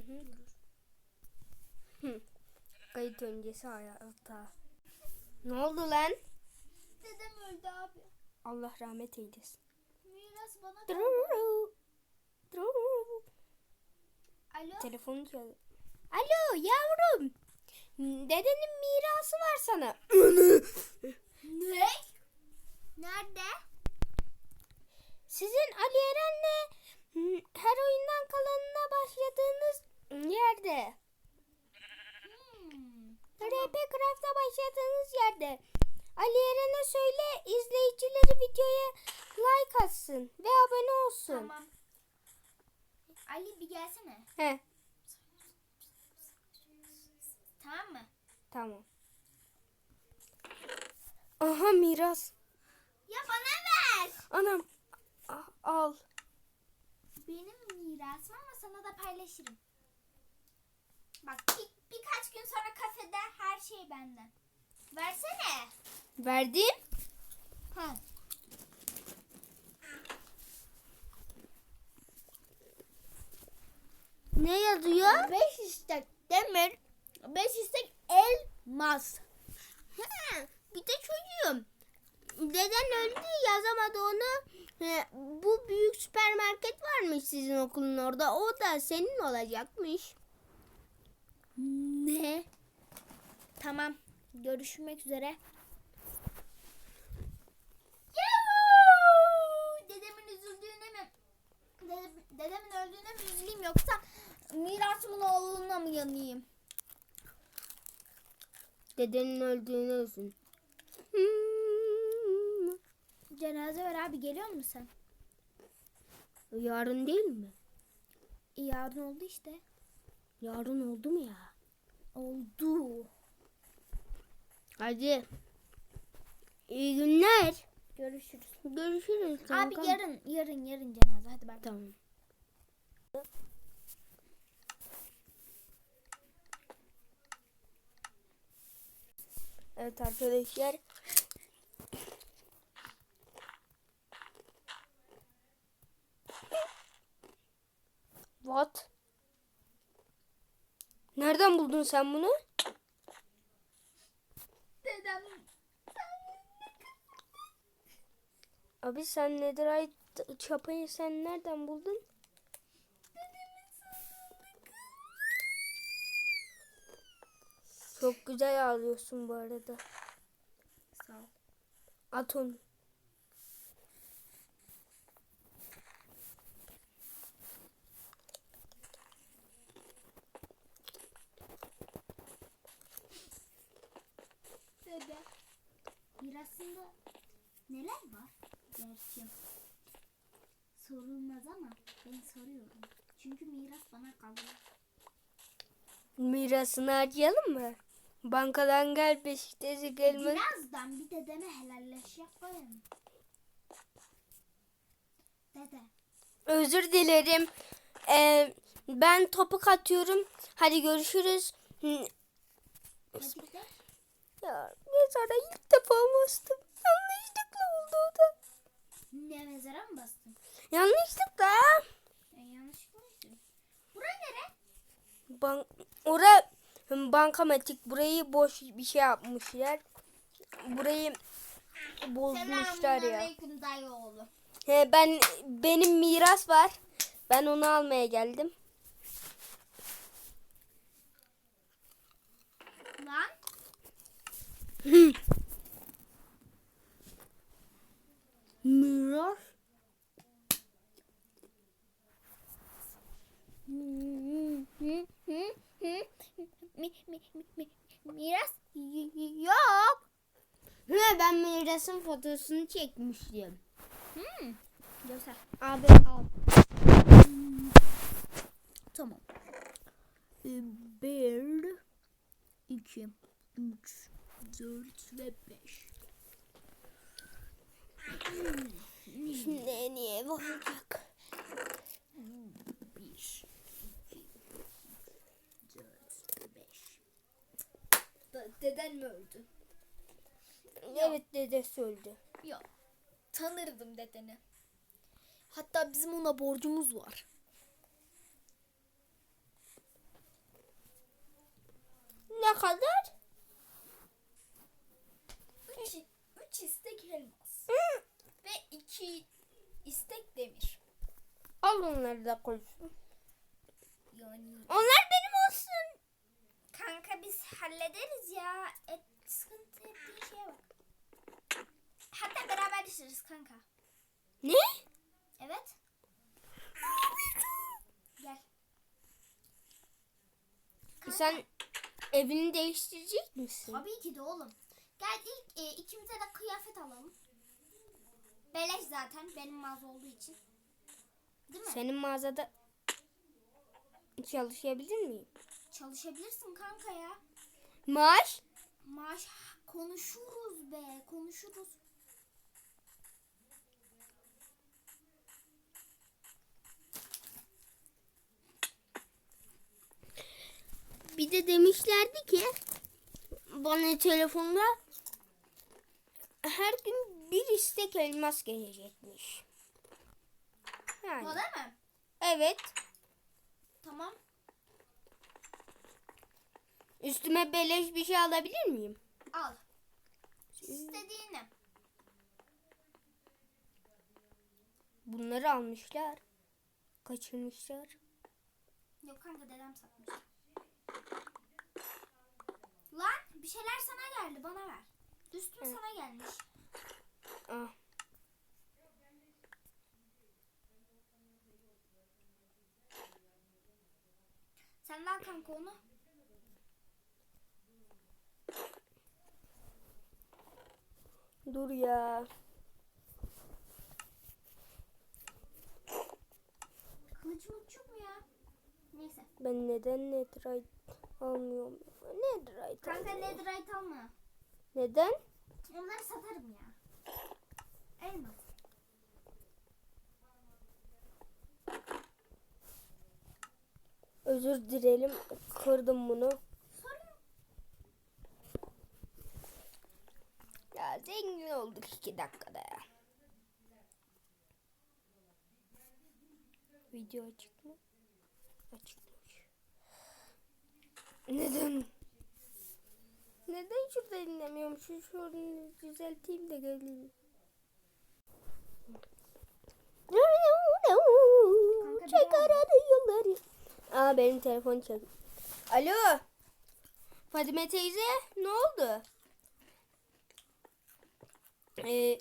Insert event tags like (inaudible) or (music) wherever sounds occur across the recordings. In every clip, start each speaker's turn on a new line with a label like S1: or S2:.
S1: hı. Hı. Kayıt öncesi hayata. Ne oldu lan?
S2: Dedem öldü abi.
S1: Allah rahmet eylesin.
S2: Miras bana kaldı. Alo.
S1: Telefonu çalıyor. Alo yavrum. Dedenin mirası var sana.
S2: Ne? Nerede?
S1: Sizin Ali Eren'le yerde.
S2: Hmm.
S1: RP Craft'a başladığınız yerde. Ali Eren'e söyle izleyicileri videoya like atsın ve abone olsun.
S2: Tamam. Ali bir gelsene.
S1: He
S2: Tamam mı?
S1: tamam. Aha miras.
S2: Ya bana ver.
S1: Anam a- al.
S2: Benim mirasım ama sana da paylaşırım. Bak bir, birkaç gün sonra kafede her şey benden. Versene.
S1: Verdim.
S2: Ha.
S1: Ne yazıyor?
S2: Beş istek demir. Beş istek elmas.
S1: He, bir de çocuğum. Deden öldü yazamadı onu. Bu büyük süpermarket varmış sizin okulun orada. O da senin olacakmış.
S2: Ne? Tamam. Görüşmek üzere. Dedemin üzüldüğüne mi? Dede- dedemin öldüğüne mi üzüleyim yoksa mirasımın oğluna mı yanayım?
S1: Dedenin öldüğüne. Hmm.
S2: Cenaze ver abi geliyor musun sen?
S1: Yarın değil mi?
S2: E, yarın oldu işte.
S1: Yarın oldu mu ya?
S2: Oldu.
S1: Hadi. İyi günler.
S2: Görüşürüz.
S1: Görüşürüz.
S2: Abi
S1: kankam.
S2: yarın yarın yarın cenaze hadi bay.
S1: Tamam. Evet arkadaşlar. What? Nereden buldun sen bunu?
S2: Dedem
S1: Abi sen Netherite çapayı sen nereden buldun? Çok güzel ağlıyorsun bu arada.
S2: Sağ ol.
S1: At onu.
S2: Dede. Mirasında neler var? Gerçi sorulmaz ama ben soruyorum. Çünkü miras bana kalıyor.
S1: Mirasını harcayalım mı? Bankadan gel Beşiktaş'a gelme.
S2: Birazdan bir dedeme helalleş yapayım. Dede.
S1: Özür dilerim. Ee, ben topuk atıyorum. Hadi görüşürüz.
S2: Hadi.
S1: Ya mezara ilk defa bastım. Yanlışlıkla oldu o da.
S2: Ne mezara mı bastın?
S1: Yanlışlıkla.
S2: E, yanlışlıkla bastın. Bura nere?
S1: Bank ora bankamatik burayı boş bir şey yapmışlar. Burayı bozmuşlar ya. He, ben benim miras var. Ben onu almaya geldim.
S2: Lan. (laughs)
S1: Miras? (laughs)
S2: Mi, mi, mi, mi, miras yok.
S1: He, ben mirasın fotosunu çekmiştim.
S2: Hmm. Göster.
S1: Abi al.
S2: Tamam. Ee, Bir, iki, üç, dört ve beş.
S1: Şimdi en iyi olacak.
S2: Bir, iki, dört, beş. Deden mi öldü?
S1: Evet dedesi öldü.
S2: Yok. Tanırdım dedeni. Hatta bizim ona borcumuz var.
S1: kadar?
S2: 3 3 istek elmas
S1: Hı.
S2: ve 2 istek demir.
S1: Al onları da koysun.
S2: Yani
S1: Onlar.
S2: Kanka biz hallederiz ya. Et, sıkıntı ettiğin şeye bak. Hatta beraber düşürüz kanka.
S1: Ne?
S2: Evet. Gel. Kanka,
S1: Sen evini değiştirecek misin?
S2: Tabii ki de oğlum. Gel ilk e, ikimize de kıyafet alalım. Beleş zaten benim mağaza olduğu için. Değil mi?
S1: Senin mağazada çalışabilir miyim?
S2: Çalışabilirsin kanka ya.
S1: Maaş?
S2: Maaş konuşuruz be konuşuruz.
S1: Bir de demişlerdi ki bana telefonda her gün bir istek elmas gelecekmiş. Yani.
S2: Bana mı?
S1: Evet.
S2: Tamam.
S1: Üstüme beleş bir şey alabilir miyim?
S2: Al. İstediğini.
S1: Bunları almışlar. Kaçırmışlar.
S2: Yok kanka dedem satmış. Lan bir şeyler sana geldi bana ver. Üstüm
S1: Hı.
S2: sana gelmiş.
S1: Ah.
S2: Sen ver kanka onu.
S1: Dur ya.
S2: Kılıç mılıç yok mu ya? Neyse.
S1: Ben neden netherite almıyorum? Netherite
S2: Kanka
S1: alıyorum.
S2: netherite alma.
S1: Neden?
S2: Onları satarım ya. Elmas.
S1: Özür dilerim. Kırdım bunu. Ya zengin olduk iki dakikada ya. Video açık mı? Açıkmış. Neden? Neden şurada dinlemiyorum? Şu şunu düzelteyim de geleyim. Çek aradı yolları. Aa benim telefon çek. Alo. Fadime teyze ne oldu? Ee,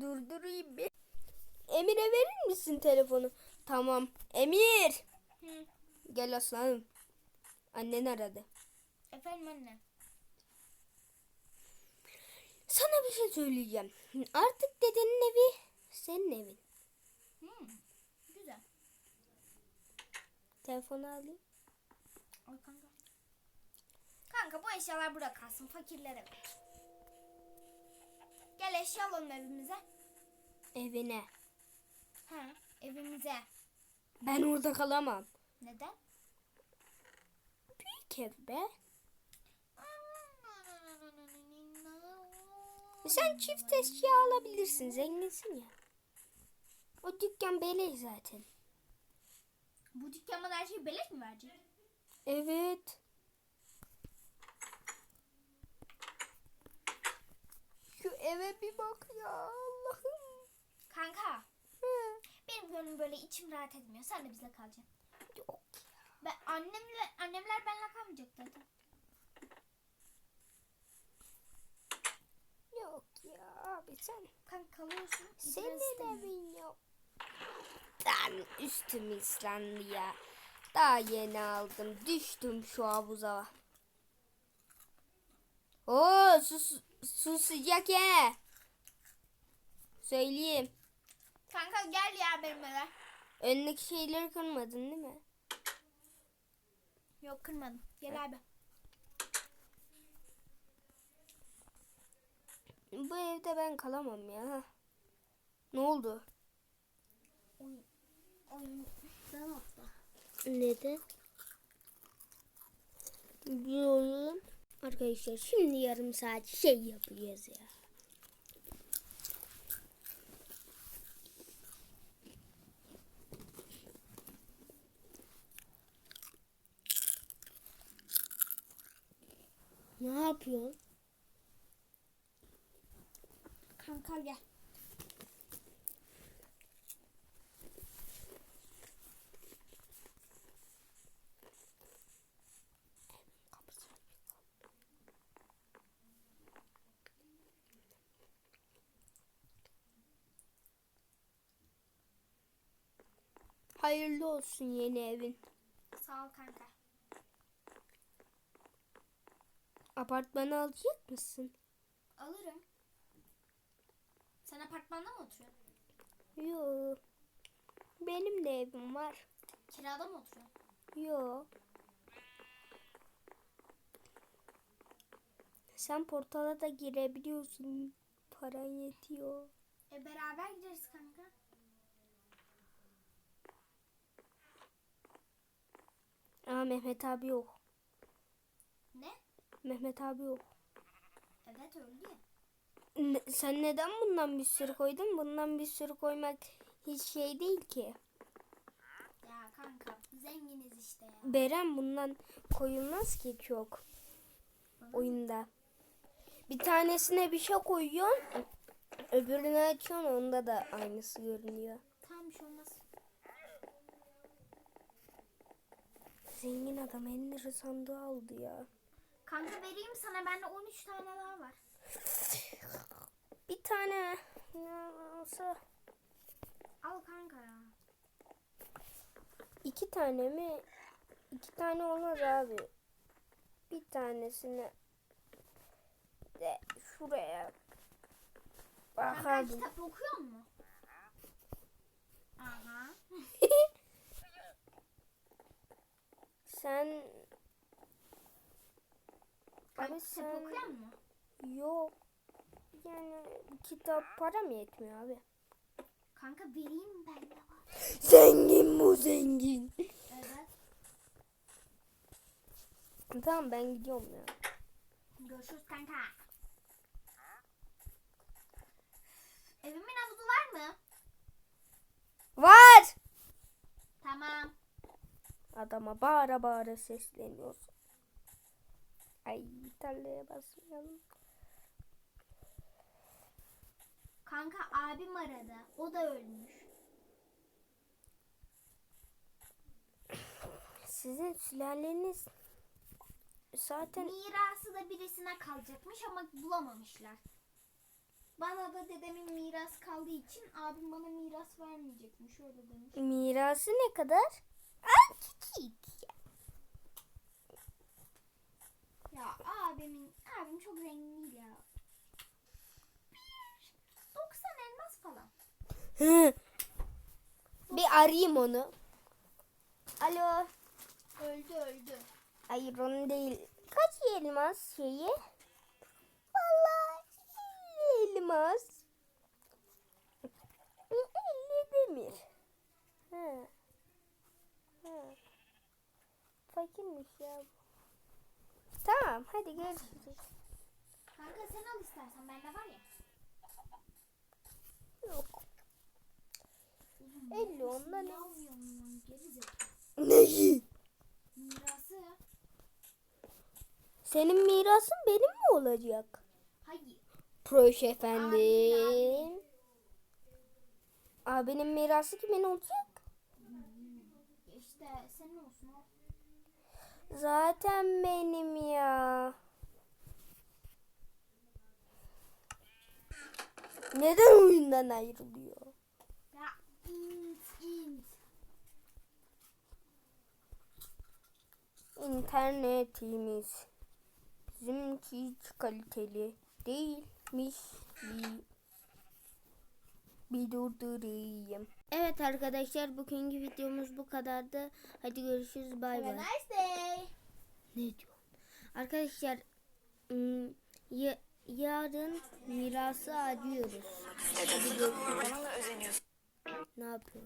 S1: durdurayım bir. Emir'e verir misin telefonu? Tamam. Emir.
S2: Hı.
S1: Gel aslanım. Annen aradı.
S2: Efendim anne.
S1: Sana bir şey söyleyeceğim. Artık dedenin evi senin evin.
S2: Hmm. Güzel.
S1: Telefonu alayım.
S2: Ay kanka. Kanka bu eşyalar burada kalsın. Fakirlere ver. Gel eşya alalım evimize.
S1: Evine.
S2: Ha, evimize.
S1: Ben orada kalamam.
S2: Neden?
S1: Büyük ev be. Sen çift eşya alabilirsin. Zenginsin ya. O dükkan beleş zaten.
S2: Bu dükkan bana her şeyi beleş mi verecek?
S1: Evet. Şu eve bir bak ya Allah'ım.
S2: Kanka
S1: Hı.
S2: benim gönlüm böyle içim rahat etmiyor. Sen de bizle kalacaksın.
S1: Yok.
S2: Ben annemle annemler benimle kalmayacak zaten.
S1: Yok ya abi sen.
S2: Kanka kalıyorsun.
S1: Senin evin yok. Lan üstüm ıslandı ya. Daha yeni aldım. Düştüm şu havuza. Oo su, su- sıcak he. Söyleyeyim.
S2: Kanka gel ya benim eve.
S1: Önündeki şeyleri kırmadın değil mi?
S2: Yok kırmadım. Gel abi.
S1: Bu evde ben kalamam ya. Ne oldu?
S2: Oyun. Oyun. Ben atla.
S1: Neden? Bir oyun. Arkadaşlar şimdi yarım saat şey yapacağız ya. Ne yapıyorsun?
S2: Kanka gel.
S1: Hayırlı olsun yeni evin.
S2: Sağ ol kanka.
S1: Apartmanı alacak mısın?
S2: Alırım. Sen apartmanda mı oturuyorsun?
S1: Yok. Benim de evim var.
S2: Kirada mı oturuyorsun?
S1: Yok. Sen portala da girebiliyorsun. Paran yetiyor.
S2: E beraber gideriz kanka.
S1: Ama Mehmet abi yok.
S2: Ne?
S1: Mehmet abi yok.
S2: Evet öldü ya.
S1: Ne- sen neden bundan bir sürü koydun? Bundan bir sürü koymak hiç şey değil ki.
S2: Ya kanka zenginiz işte ya.
S1: Beren bundan koyulmaz ki çok oyunda. Bir tanesine bir şey koyuyorsun. Öbürünü açıyorsun onda da aynısı görünüyor.
S2: Tamam bir şey olmaz.
S1: Zengin adam elleri sandığı aldı ya.
S2: Kanka vereyim sana bende 13 tane daha var.
S1: Bir tane ne olsa
S2: Al kanka ya.
S1: iki tane mi? İki tane olmaz abi. Bir tanesini de şuraya
S2: Kanka
S1: bakalım.
S2: kitap okuyor mu? Aha.
S1: Sen
S2: Kanka
S1: Abi
S2: kitap mu?
S1: yok. Yani kitap para mı yetmiyor abi?
S2: Kanka vereyim bende var.
S1: Zengin bu zengin.
S2: Evet.
S1: tamam ben gidiyorum ya.
S2: Görüşürüz kanka. Evimin havuzu var mı?
S1: Var.
S2: Tamam.
S1: Adama bağıra bağıra sesleniyorsun. Ay tarlaya basmayalım.
S2: Kanka abim aradı. O da ölmüş.
S1: Sizin sülaleniz zaten
S2: Mirası da birisine kalacakmış ama bulamamışlar. Bana da dedemin miras kaldığı için abim bana miras vermeyecekmiş öyle demiş.
S1: mirası ne kadar? Ay küçük.
S2: Ya abimin abim çok zengin değil ya. Bir 90 elmas falan.
S1: Bir arayayım onu. Alo.
S2: Öldü öldü.
S1: Hayır onun değil. Kaç elmas şeyi? Vallahi elmas. 50 demir. Ha. Ha. Fakirmiş ya. bu. Tamam hadi görüşürüz.
S2: Kanka sen al istersen bende var ya.
S1: Yok. 50 ondan
S2: ne.
S1: Neyi?
S2: Mirası.
S1: Senin mirasın benim mi olacak?
S2: Hayır. Abi,
S1: efendim. Abinin mirası kimin olacak?
S2: İşte senin olsun.
S1: Zaten benim ya. Neden oyundan ayrılıyor?
S2: Ya int int.
S1: İnternetimiz bizimki hiç kaliteli değilmiş. Bir, bir durdurayım. Evet arkadaşlar bugünkü videomuz bu kadardı. Hadi görüşürüz bay
S2: Have a
S1: bay.
S2: nice day.
S1: Ne diyor? Arkadaşlar ya- yarın mirası arıyoruz. Hadi görüşürüz. Ne yapıyor?